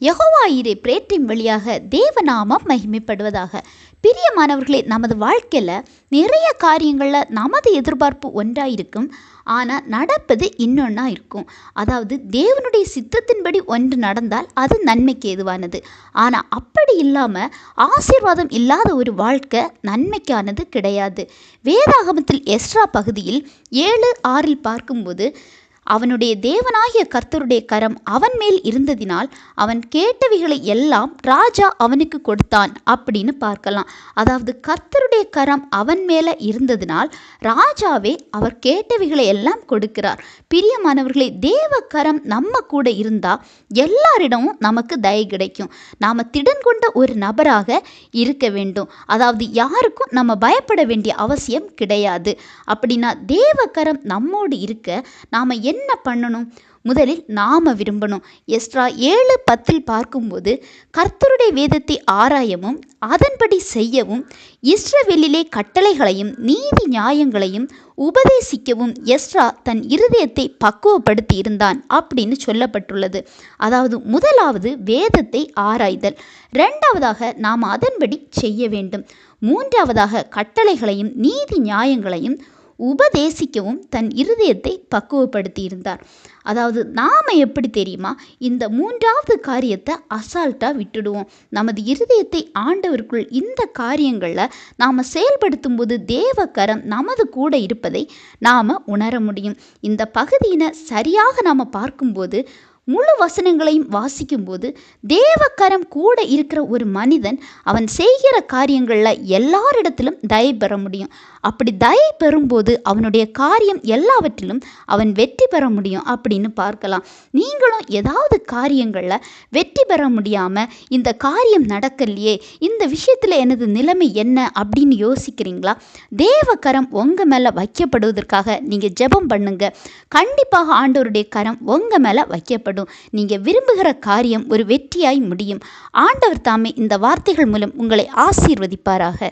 யெகோவாயிரே பிரேட்டின் வழியாக தேவநாமம் மகிமைப்படுவதாக. பிரியமானவர்களே நமது வாழ்க்கையில் நிறைய காரியங்களில் நமது எதிர்பார்ப்பு ஒன்றாக இருக்கும் ஆனால் நடப்பது இன்னொன்றா இருக்கும். அதாவது தேவனுடைய சித்தத்தின்படி ஒன்று நடந்தால் அது நன்மைக்கு ஏதுவானது. ஆனால் அப்படி இல்லாமல் ஆசீர்வாதம் இல்லாத ஒரு வாழ்க்கை நன்மைக்கானது கிடையாது. வேதாகமத்தில் எஸ்ரா பகுதியில் ஏழு ஆறில் பார்க்கும்போது அவனுடைய தேவனாகிய கர்த்தருடைய கரம் அவன் மேல் இருந்ததினால் அவன் கேட்டவைகளை எல்லாம் ராஜா அவனுக்கு கொடுத்தான் அப்படின்னு பார்க்கலாம். அதாவது கர்த்தருடைய கரம் அவன் மேலே இருந்ததினால் ராஜாவே அவர் கேட்டவைகளை எல்லாம் கொடுக்கிறார். பிரியமானவர்களே தேவ கரம் நம்ம கூட இருந்தால் எல்லாரிடமும் நமக்கு தய கிடைக்கும். நாம் திடன் கொண்ட ஒரு நபராக இருக்க வேண்டும். அதாவது யாருக்கும் நம்ம பயப்பட வேண்டிய அவசியம் கிடையாது. அப்படின்னா தேவ கரம் நம்மோடு இருக்க நாம் என்ன என்ன பண்ணணும்? முதலில் நாம் விரும்பணும். எஸ்ட்ரா ஏழு பத்தில் பார்க்கும்போது கர்த்தருடைய வேதத்தை ஆராயவும் அதன்படி செய்யவும் இஸ்ரவேலிலே கட்டளைகளையும் நீதி நியாயங்களையும் உபதேசிக்கவும் எஸ்ரா தன் இருதயத்தை பக்குவப்படுத்தி இருந்தான் அப்படின்னு சொல்லப்பட்டுள்ளது. அதாவது முதலாவது வேதத்தை ஆராய்தல். ரெண்டாவதாக நாம் அதன்படி செய்ய வேண்டும். மூன்றாவதாக கட்டளைகளையும் நீதி நியாயங்களையும் உபதேசிக்கவும் தன் இருதயத்தை பக்குவப்படுத்தியிருந்தார். அதாவது நாம் எப்படி தெரியுமா? இந்த மூன்றாவது காரியத்தை அசால்ட்டாக விட்டுடுவோம். நமது இருதயத்தை ஆண்டவருக்குள் இந்த காரியங்களில் நாம் செயல்படுத்தும் போது தேவக்கரம் நமது கூட இருப்பதை நாம் உணர முடியும். இந்த பகுதியினை சரியாக நாம் பார்க்கும்போது முழு வசனங்களையும் வாசிக்கும்போது தேவக்கரம் கூட இருக்கிற ஒரு மனிதன் அவன் செய்கிற காரியங்களில் எல்லாரிடத்திலும் தயை பெற முடியும். அப்படி தயை பெறும்போது அவனுடைய காரியம் எல்லாவற்றிலும் அவன் வெற்றி பெற முடியும் அப்படின்னு பார்க்கலாம். நீங்களும் ஏதாவது காரியங்களில் வெற்றி பெற முடியாமல் இந்த காரியம் நடக்கலையே இந்த விஷயத்தில் எனது நிலைமை என்ன அப்படின்னு யோசிக்கிறீங்களா? தேவக்கரம் உங்கள் மேலே வைக்கப்படுவதற்காக நீங்கள் ஜெபம் பண்ணுங்க. கண்டிப்பாக ஆண்டவருடைய கரம் உங்கள் மேலே வைக்கப்படும் நீங்கள் விரும்புகிற காரியம் ஒரு வெற்றியாய் முடியும். ஆண்டவர் தாமே இந்த வார்த்தைகள் மூலம் உங்களை ஆசீர்வதிப்பாராக.